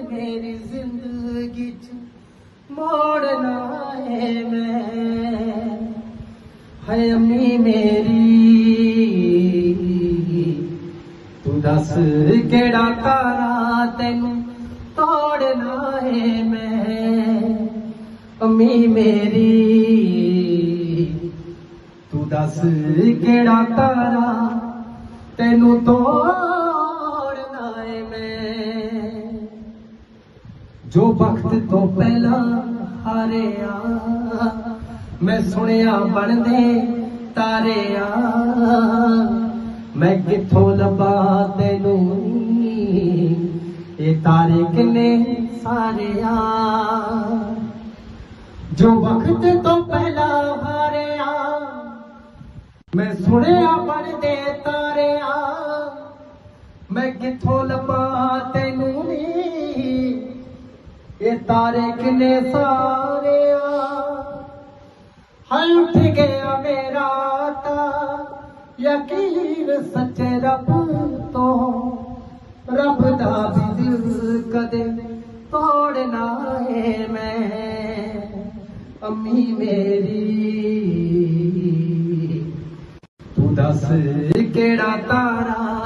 ਮੇਰੀ ਜ਼ਿੰਦਗੀ ਚ ਮੋੜਨਾ ਹੈ ਮੈਂ। ਹੈ ਅੰਮੀ ਮੇਰੀ, ਤੂੰ ਦੱਸ ਕਿਹੜਾ ਤਾਰਾ ਤੈਨੂੰ ਤੋੜਨਾ ਹੈ ਮੈਂ। ਅੰਮੀ ਮੇਰੀ, ਤੂੰ ਦੱਸ ਕਿਹੜਾ ਤਾਰਾ ਤੈਨੂੰ ਤੋੜ ਜੋ ਵਕਤ ਤੋਂ ਪਹਿਲਾਂ ਹਾਰਿਆ, ਮੈਂ ਸੁਣਿਆ ਬਣਦੇ ਤਾਰਿਆ। ਮੈਂ ਕਿੱਥੋਂ ਲੱਭਾਂ ਤੈਨੂੰ? ਇਹ ਤਾਰੇ ਕਿੰਨੇ ਸਾਰੇ ਆ ਜੋ ਵਕਤ ਤੋਂ ਪਹਿਲਾਂ ਹਾਰਿਆ, ਮੈਂ ਸੁਣਿਆ ਬਣਦੇ ਤਾਰਿਆ। ਮੈਂ ਕਿੱਥੋਂ ਲੱਭਾਂ ਇਹ ਤਾਰੇ ਕਿੰਨੇ ਸਾਰਿਆ ਹਲ ਉੱਠ ਗਿਆ ਮੇਰਾ ਤਾਂ ਯਕੀਨ ਸੱਚੇ ਰੱਬ ਤੋਂ। ਰੱਬ ਦਾ ਵੀ ਦਿਲ ਕਦੇ ਤੋੜਨਾ ਏ ਮੈਂ। ਅੰਮੀ ਮੇਰੀ, ਤੂੰ ਦੱਸ ਕਿਹੜਾ ਤਾਰਾ